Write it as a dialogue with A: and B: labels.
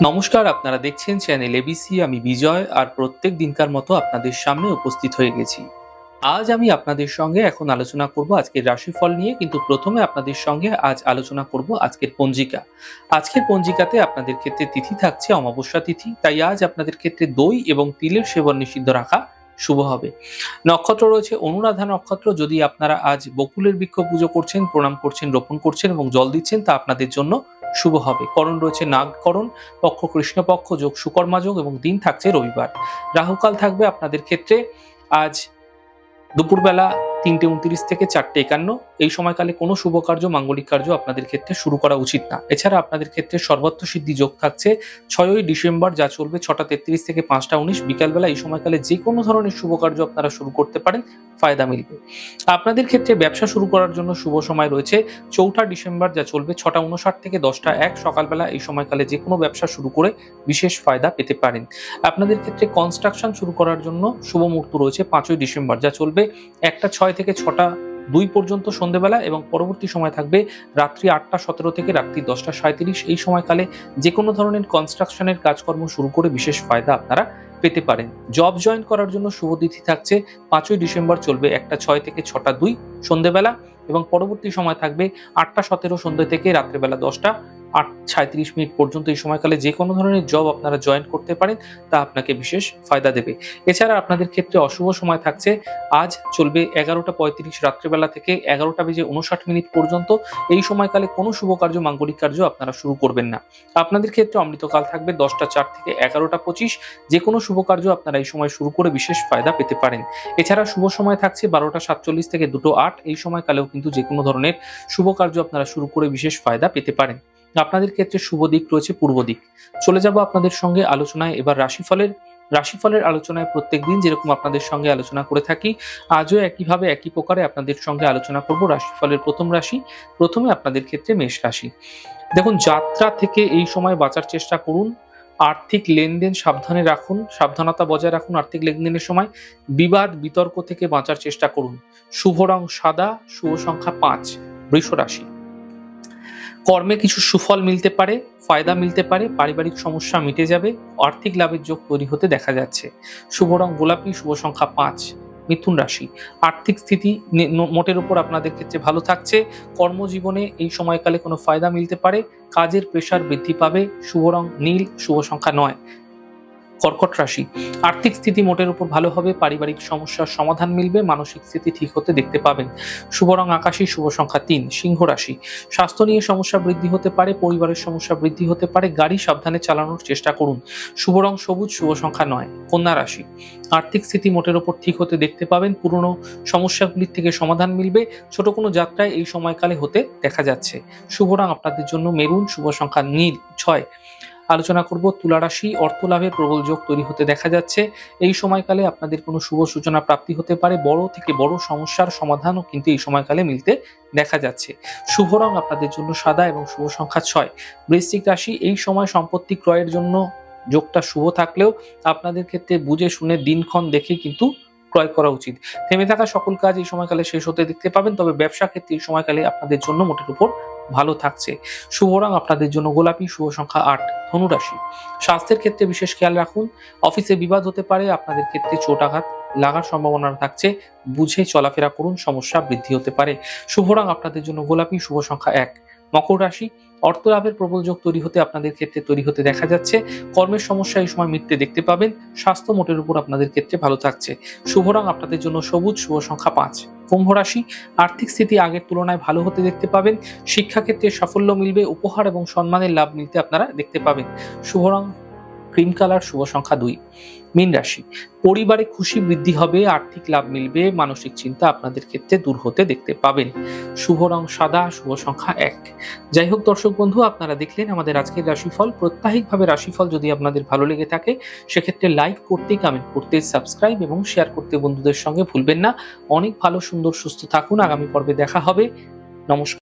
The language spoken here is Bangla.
A: নমস্কার, আপনারা দেখছেন চ্যানেল এবিসি আমি বিজয়, আর প্রত্যেক দিনকার মতো আপনাদের সামনে উপস্থিত হয়ে গেছি। আজ আমি আপনাদের সঙ্গে এখন আলোচনা করব আজকের রাশিফল নিয়ে, কিন্তু প্রথমে আপনাদের সঙ্গে আজ আলোচনা করব আজকের পঞ্জিকা। আজকের পঞ্জিকাতে আপনাদের ক্ষেত্রে তিথি থাকছে, অমাবস্যা তিথি, তাই আজ আপনাদের ক্ষেত্রে দই এবং তিলের সেবন নিষিদ্ধ রাখা শুভ হবে। নক্ষত্র রয়েছে, অনুরাধা নক্ষত্র, যদি আপনারা আজ বকুলের বৃক্ষ পুজো করছেন, প্রণাম করছেন, রোপণ করছেন এবং জল দিচ্ছেন, তা আপনাদের জন্য শুভ হবে। করণ রয়েছে নাগকরণ, পক্ষ কৃষ্ণপক্ষ, যোগ সুকর্মা যোগ এবং দিন থাকছে রবিবার। রাহুকাল থাকবে আপনাদের ক্ষেত্রে আজ দুপুরবেলা তিনটে উনত্রিশ থেকে চারটে একান্ন। এই সময়কালে কোনো শুভ কার্য মাঙ্গলিক কার্য আপনাদের ক্ষেত্রে শুরু করা উচিত না। এছাড়া আপনাদের ক্ষেত্রে সর্বত্র সিদ্ধি যোগ থাকছে ছয়ই ডিসেম্বর, যা চলবে ছটা তেত্রিশ থেকে পাঁচটা উনিশ। বিকালবেলা এই সময়কালে যে কোনো ধরনের শুভ কার্য আপনারা শুরু করতে পারেন, ফায়দা মিলবে। আপনাদের ক্ষেত্রে ব্যবসা শুরু করার জন্য শুভ সময় রয়েছে চৌঠা ডিসেম্বর, যা চলবে ছটা উনষাট থেকে দশটা এক। সকালবেলা এই সময়কালে যে কোনো ব্যবসা শুরু করে বিশেষ ফায়দা পেতে পারেন। আপনাদের ক্ষেত্রে কনস্ট্রাকশন শুরু করার জন্য শুভ মুহূর্ত রয়েছে পাঁচই ডিসেম্বর, যা চলবে একটা ছয় থেকে ছটা, দুই পর্যন্ত সন্ধেবেলা এবং পরবর্তী সময় থাকবে রাত্রি আটটা সতেরো থেকে রাত্রি দশটা সাঁত্রিশ এই সময়কালে যে কোনো ধরনের কনস্ট্রাকশনের কাজকর্ম শুরু করে বিশেষ ফায়দা আপনারা পেতে পারেন। জব জয়েন করার জন্য শুভ তিথি থাকছে পাঁচই ডিসেম্বর, চলবে একটা ছয় থেকে ছটা, দুই সন্ধেবেলা এবং পরবর্তী সময় থাকবে আটটা সতেরো সন্ধ্যে থেকে রাত্রেবেলা দশটা। আট সাঁত্রিশ মিনিট পর্যন্ত এই সময়কালে যে কোনো ধরনের জব আপনারা জয়েন করতে পারেন, তা আপনাকে বিশেষ ফায়দা দেবে। এছাড়া আপনাদের ক্ষেত্রে অশুভ সময় থাকছে। আজ চলবে এগারোটা পঁয়ত্রিশ রাত্রেবেলা থেকে এগারোটা বেজে উনষাট মিনিট পর্যন্ত। এই সময়কালে কোনো শুভ কার্য, মাঙ্গলিক কার্য আপনারা শুরু করবেন না। আপনাদের ক্ষেত্রে অমৃতকাল থাকবে দশটা চার থেকে এগারোটা পঁচিশ। যে কোনো শুভ কার্য আপনারা এই সময় শুরু করে বিশেষ ফায়দা পেতে পারেন। এছাড়া শুভ সময় থাকছে বারোটা সাতচল্লিশ থেকে দুটো আট। এই সময়কালেও কিন্তু যে কোনো ধরনের শুভ কার্য আপনারা শুরু করে বিশেষ ফায়দা পেতে পারেন। আপনাদের ক্ষেত্রে শুভ দিক রয়েছে পূর্ব দিক। চলে যাব আপনাদের সঙ্গে আলোচনায়। এবার রাশিফলের রাশিফলের আলোচনায় প্রত্যেক দিন যেরকম আপনাদের সঙ্গে আলোচনা করে থাকি, আজও একইভাবে একই প্রকারে আপনাদের সঙ্গে আলোচনা করব রাশিফলের প্রথম রাশি, প্রথমে আপনাদের ক্ষেত্রে মেষ রাশি। দেখুন, যাত্রা থেকে এই সময় বাঁচার চেষ্টা করুন। আর্থিক লেনদেন সাবধানে রাখুন, সাবধানতা বজায় রাখুন আর্থিক লেনদেনের সময়। বিবাদ, বিতর্ক থেকে বাঁচার চেষ্টা করুন। শুভ রং সাদা, শুভ সংখ্যা পাঁচ, বৃষ রাশি। কর্মে কিছু সুফল মিলতে পারে, ফায়দা মিলতে পারে, পারিবারিক সমস্যা মিটে যাবে, আর্থিক লাভের যোগ তৈরি হতে দেখা যাচ্ছে। শুভ রং গোলাপি, শুভ সংখ্যা পাঁচ, মিথুন রাশি। আর্থিক স্থিতি মোটের উপর আপনাদের ক্ষেত্রে ভালো থাকছে। কর্মজীবনে এই সময়কালে কোনো ফায়দা মিলতে পারে। কাজের প্রেশার বৃদ্ধি পাবে। শুভ রং নীল, শুভ সংখ্যা নয়। কর্কট রাশি। আর্থিক স্থিতি মোটের উপর ভালো হবে, পারিবারিক সমস্যার সমাধান মিলবে, মানসিক স্থিতি ঠিক হতে দেখতে পাবেন। শুভ রং আকাশী, শুভ সংখ্যা তিন, সিংহ রাশি। স্বাস্থ্য নিয়ে সমস্যা বৃদ্ধি হতে পারে, পরিবারের সমস্যা বৃদ্ধি হতে পারে, গাড়ি সাবধানে চালানোর চেষ্টা করুন। শুভ রং সবুজ, শুভ সংখ্যা নয়, কন্যা রাশি। আর্থিক স্থিতি মোটের উপর ঠিক হতে দেখতে পাবেন, পুরনো সমস্যাগুলির থেকে সমাধান মিলবে, ছোট কোনো যাত্রায় এই সময়কালে হতে দেখা যাচ্ছে। শুভ রং আপনাদের জন্য মেরুন, শুভ সংখ্যা নীল, ছয়। আলোচনা করব তুলা রাশি অর্থ লাভের প্রবল যোগ তৈরি হতে দেখা যাচ্ছে। এই সময়কালে আপনাদের কোনো শুভ সূচনা প্রাপ্তি হতে পারে। বড় থেকে বড় সমস্যার সমাধানও কিন্তু এই সময়কালে মিলতে দেখা যাচ্ছে। শুভ রং আপনাদের জন্য সাদা এবং শুভ সংখ্যা ছয়। বৃশ্চিক রাশি, এই সময় সম্পত্তি ক্রয়ের জন্য যোগটা শুভ থাকলেও আপনাদের ক্ষেত্রে বুঝে শুনে দিনক্ষণ দেখে কিন্তু ক্রয় করা উচিত। থেমে থাকা সকল কাজ এই সময়কালে শেষ হতে দেখতে পাবেন, তবে ব্যবসা ক্ষেত্রে এই সময়কালে আপনাদের জন্য মোটের উপর ভালো থাকছে। শুভ রং আপনাদের জন্য গোলাপি, শুভ সংখ্যা আট, ধনুরাশি। স্বাস্থ্যের ক্ষেত্রে বিশেষ খেয়াল রাখুন, অফিসে বিবাদ হতে পারে, আপনাদের ক্ষেত্রে চোট আঘাত লাগার সম্ভাবনা থাকছে, বুঝে চলাফেরা করুন, সমস্যা বৃদ্ধি হতে পারে। শুভ রং আপনাদের জন্য গোলাপি, শুভ সংখ্যা এক। মকর রাশি, অর্থ লাভের প্রবল যোগ তৈরি হতে আপনাদের ক্ষেত্রে তৈরি হতে দেখা যাচ্ছে। কর্মের সমস্যা এই সময় মিটতে দেখতে পাবেন। স্বাস্থ্য মোটের উপর আপনাদের ক্ষেত্রে ভালো থাকছে। শুভ রং আপনাদের জন্য সবুজ, শুভ সংখ্যা পাঁচ। কুম্ভ রাশি, আর্থিক স্থিতি আগের তুলনায় ভালো হতে দেখতে পাবেন। শিক্ষাক্ষেত্রে সাফল্য মিলবে, উপহার এবং সম্মানের লাভ মিলতে আপনারা দেখতে পাবেন। শুভ রং ক্রিম কালার শুভ সংখ্যা দুই। মীন রাশি, পরিবারে খুশি বৃদ্ধি হবে, আর্থিক লাভ মিলবে, মানসিক চিন্তা আপনাদের ক্ষেত্রে দূর হতে দেখতে পাবেন। শুভ রং সাদা, শুভ সংখ্যা এক। যাই হোক দর্শক বন্ধু, আপনারা দেখলেন আমাদের আজকের রাশিফল। প্রত্যাহিকভাবে রাশিফল যদি আপনাদের ভালো লেগে থাকে, সেক্ষেত্রে লাইক করতে কমেন্ট করতে সাবস্ক্রাইব এবং শেয়ার করতে বন্ধুদের সঙ্গে ভুলবেন না। অনেক ভালো, সুন্দর, সুস্থ থাকুন। আগামী পর্বে দেখা হবে। নমস্কার।